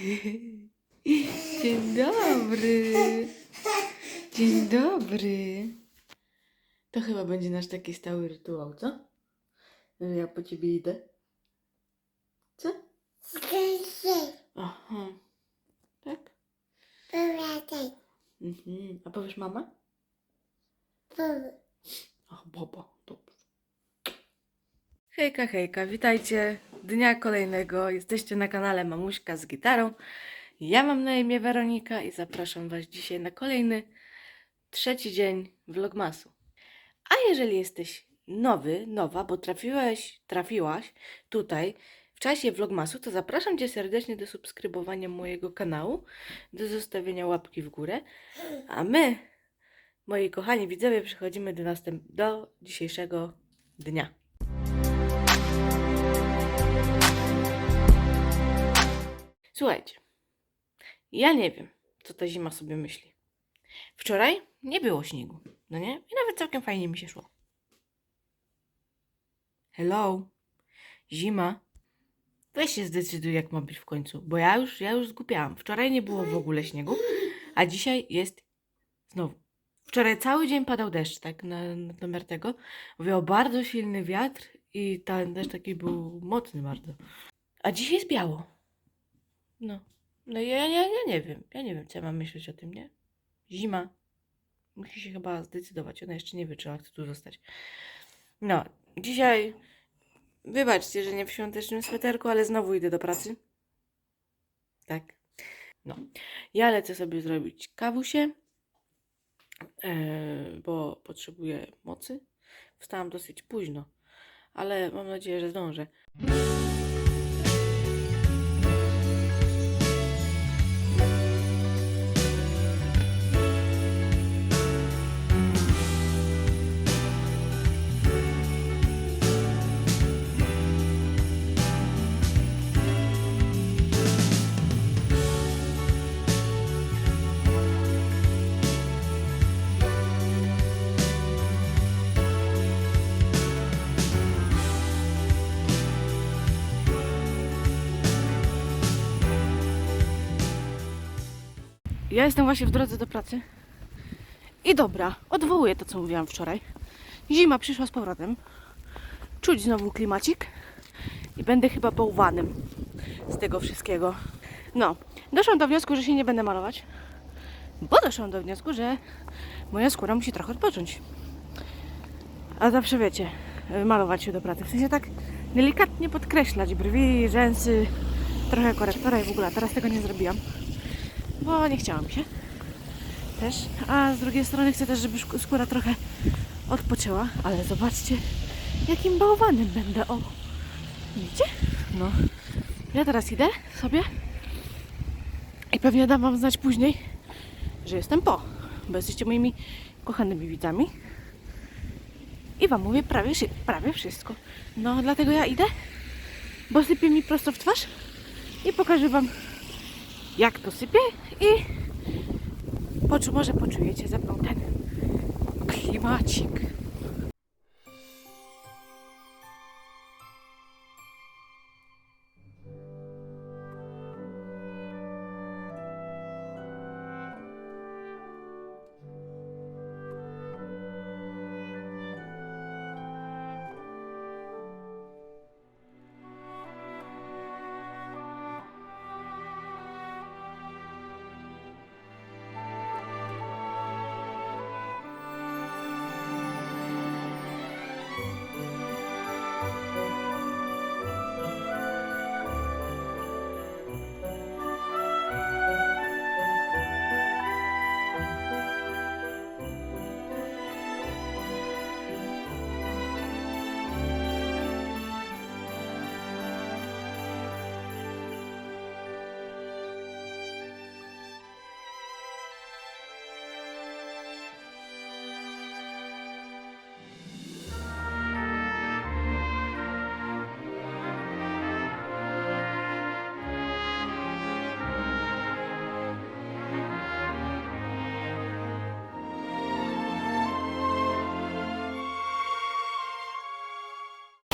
Dzień dobry. Dzień dobry. To chyba będzie nasz taki stały rytuał, co? Że ja po ciebie idę. Co? Aha. Tak? Mhm. A powiesz mama? Ach, baba, dobrze. Hejka, hejka, witajcie dnia kolejnego. Jesteście na kanale Mamuśka z gitarą. Ja mam na imię Weronika i zapraszam Was dzisiaj na kolejny, trzeci dzień vlogmasu. A jeżeli jesteś nowy, nowa, bo trafiłeś, trafiłaś tutaj w czasie vlogmasu, to zapraszam Cię serdecznie do subskrybowania mojego kanału, do zostawienia łapki w górę, a my, moi kochani widzowie, przechodzimy do, następ- do dzisiejszego dnia. Słuchajcie, ja nie wiem, co ta zima sobie myśli. Wczoraj nie było śniegu, no nie? I nawet całkiem fajnie mi się szło. Hello, zima. Weź się zdecyduj, jak ma być w końcu, bo ja już, ja już zgupiałam. Wczoraj nie było w ogóle śniegu, a dzisiaj jest znowu. Wczoraj cały dzień padał deszcz, tak, na, na numer tego. Wiał bardzo silny wiatr i ten deszcz taki był mocny bardzo. A dzisiaj jest biało. No. No ja, ja, ja nie wiem. Ja nie wiem, co ja mam myśleć o tym, nie? Zima. Musi się chyba zdecydować. Ona jeszcze nie wie, czy ona chce tu zostać. No, dzisiaj wybaczcie, że nie w świątecznym sweterku, ale znowu idę do pracy. Tak. No. Ja lecę sobie zrobić kawusie, e, bo potrzebuję mocy. Wstałam dosyć późno, ale mam nadzieję, że zdążę. Ja jestem właśnie w drodze do pracy. I dobra, odwołuję to, co mówiłam wczoraj. Zima przyszła z powrotem. Czuć znowu klimacik. I będę chyba bałwanem z tego wszystkiego. No, doszłam do wniosku, że się nie będę malować. Bo doszłam do wniosku, że moja skóra musi trochę odpocząć. A zawsze wiecie, malować się do pracy. W sensie tak delikatnie podkreślać brwi, rzęsy, trochę korektora i w ogóle. Teraz tego nie zrobiłam bo nie chciała mi się też. A z drugiej strony chcę też, żeby skóra trochę odpoczęła, ale zobaczcie, jakim bałwanem będę. O, widzicie? No. Ja teraz idę sobie i pewnie dam wam znać później, że jestem po, bo jesteście moimi kochanymi widzami. I wam mówię prawie, prawie wszystko. No, dlatego ja idę, bo sypie mi prosto w twarz i pokażę wam jak to sypie i poczu, może poczujecie ze mną ten klimacik.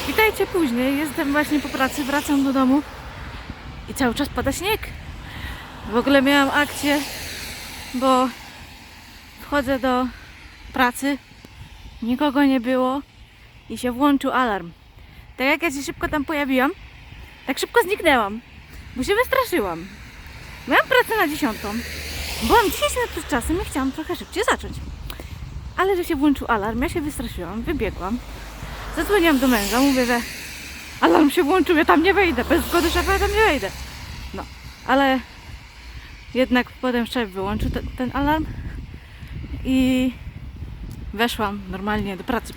Witajcie później, jestem właśnie po pracy, wracam do domu i cały czas pada śnieg. W ogóle miałam akcję, bo wchodzę do pracy, nikogo nie było i się włączył alarm. Tak jak ja się szybko tam pojawiłam, tak szybko zniknęłam, bo się wystraszyłam. Miałam pracę na dziesiątą. Byłam 10 minut przed czasem i chciałam trochę szybciej zacząć. Ale że się włączył alarm, ja się wystraszyłam, wybiegłam. Zadzwoniłam do męża, mówię, że alarm się włączył, ja tam nie wejdę, bez zgody szefa ja tam nie wejdę. No, ale jednak potem szef wyłączył ten, ten alarm i weszłam normalnie do pracy.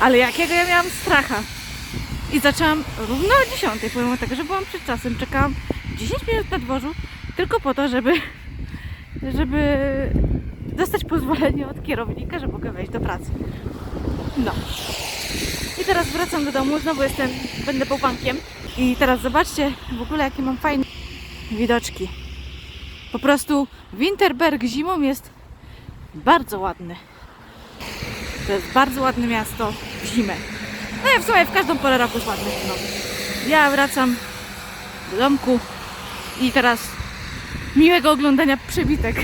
Ale jakiego ja miałam stracha. I zaczęłam równo o 10, pomimo tego, że byłam przed czasem. Czekałam 10 minut na dworzu tylko po to, żeby żeby dostać pozwolenie od kierownika, że mogę wejść do pracy. No. I teraz wracam do domu, znowu jestem, będę bałwankiem. I teraz zobaczcie w ogóle jakie mam fajne widoczki. Po prostu Winterberg zimą jest bardzo ładny. To jest bardzo ładne miasto w zimę. No i w sumie w każdą porę roku jest ładne. No. Ja wracam do domku i teraz miłego oglądania przebitek.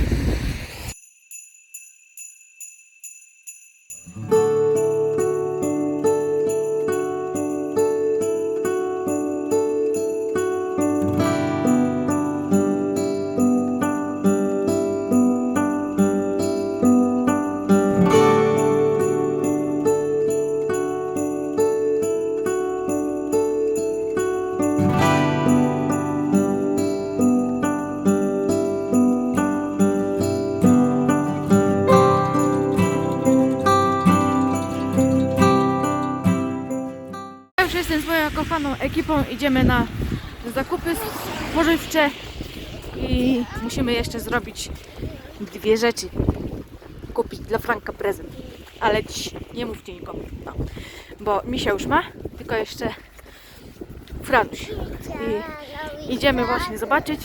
Ekipą, idziemy na zakupy spożywcze i musimy jeszcze zrobić dwie rzeczy. Kupić dla Franka prezent. Ale dziś nie mówcie nikomu, no. bo Misia już ma, tylko jeszcze Franuś. I idziemy właśnie zobaczyć,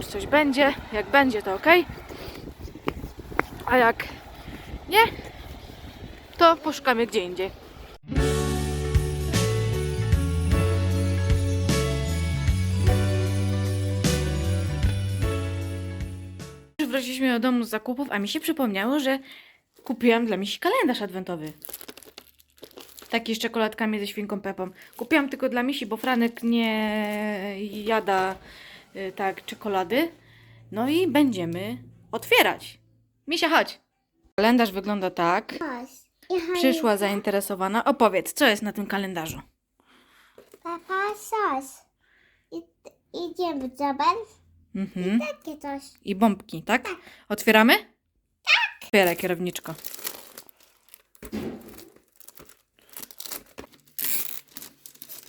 czy coś będzie. Jak będzie, to ok. A jak nie, to poszukamy gdzie indziej. Wróciliśmy do domu z zakupów, a mi się przypomniało, że kupiłam dla Misi kalendarz adwentowy. Taki z czekoladkami ze świnką Pepą. Kupiłam tylko dla Misi, bo Franek nie jada y, tak czekolady. No i będziemy otwierać. Misia, chodź. Kalendarz wygląda tak. Przyszła zainteresowana. Opowiedz, co jest na tym kalendarzu? Papa sos. I, idziemy zobacz. Mhm. Takie coś. I bombki, tak? Otwieramy? Tak. Otwieraj, kierowniczko.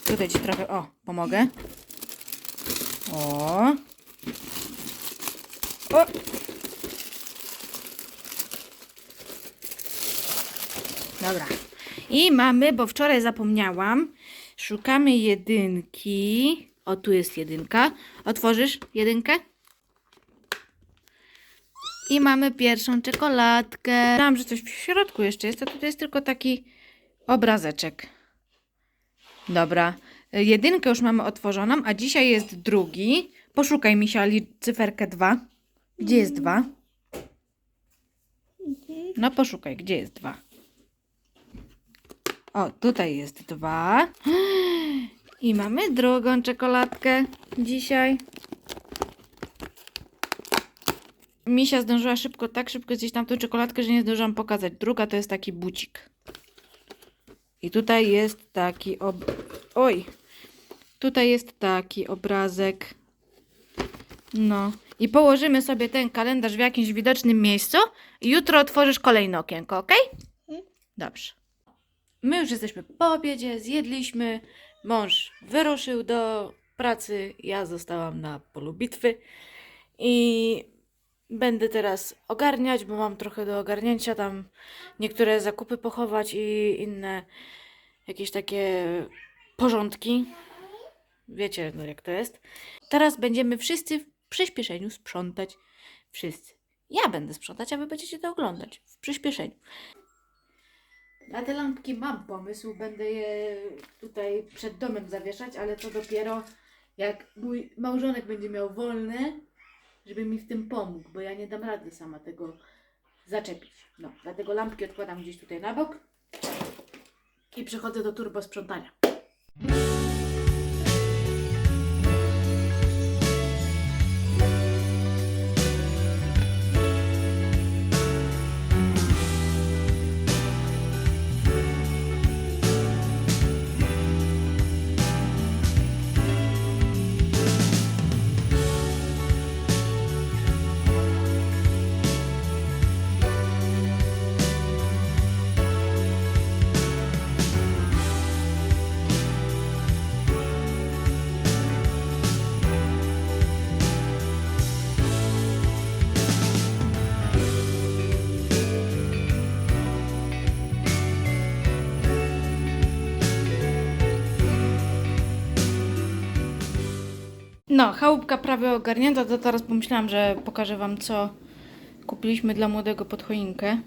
Tutaj ci trochę, o, pomogę. O. O. Dobra. I mamy, bo wczoraj zapomniałam, szukamy jedynki. O, tu jest jedynka. Otworzysz jedynkę? I mamy pierwszą czekoladkę. Myślałam, że coś w środku jeszcze jest, a tutaj jest tylko taki obrazeczek. Dobra. Jedynkę już mamy otworzoną, a dzisiaj jest drugi. Poszukaj mi się cyferkę 2. Gdzie jest 2? No poszukaj, gdzie jest 2? O, tutaj jest 2. I mamy drugą czekoladkę dzisiaj. Misia zdążyła szybko, tak szybko zjeść tamtą czekoladkę, że nie zdążyłam pokazać. Druga to jest taki bucik. I tutaj jest taki ob... Oj! Tutaj jest taki obrazek. No. I położymy sobie ten kalendarz w jakimś widocznym miejscu i jutro otworzysz kolejne okienko, ok? Dobrze. My już jesteśmy po obiedzie, zjedliśmy. Mąż wyruszył do pracy, ja zostałam na polu bitwy i będę teraz ogarniać, bo mam trochę do ogarnięcia tam niektóre zakupy pochować i inne jakieś takie porządki. Wiecie, no jak to jest. Teraz będziemy wszyscy w przyspieszeniu sprzątać. Wszyscy. Ja będę sprzątać, a wy będziecie to oglądać w przyspieszeniu. Na te lampki mam pomysł, będę je tutaj przed domem zawieszać, ale to dopiero jak mój małżonek będzie miał wolne żeby mi w tym pomógł, bo ja nie dam rady sama tego zaczepić. No, dlatego lampki odkładam gdzieś tutaj na bok i przechodzę do turbo sprzątania. No, chałupka prawie ogarnięta, to teraz pomyślałam, że pokażę Wam, co kupiliśmy dla młodego pod choinkę.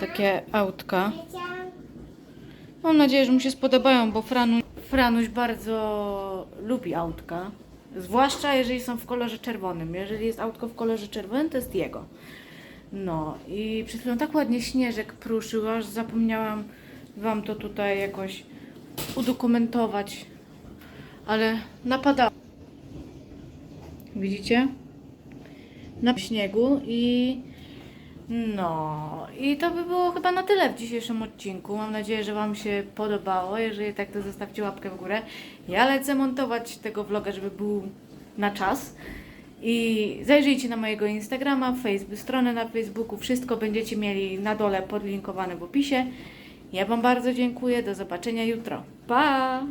Takie autka. Mam nadzieję, że mu się spodobają, bo Franu, Franuś bardzo lubi autka. Zwłaszcza jeżeli są w kolorze czerwonym. Jeżeli jest autko w kolorze czerwonym, to jest jego. No i przed chwilą tak ładnie śnieżek pruszył, aż zapomniałam Wam to tutaj jakoś udokumentować. Ale napadało. Widzicie? Na śniegu i no, i to by było chyba na tyle w dzisiejszym odcinku. Mam nadzieję, że Wam się podobało. Jeżeli tak, to zostawcie łapkę w górę. Ja lecę montować tego vloga, żeby był na czas. I zajrzyjcie na mojego Instagrama, Facebook, stronę na Facebooku. Wszystko będziecie mieli na dole podlinkowane w opisie. Ja Wam bardzo dziękuję. Do zobaczenia jutro. Pa!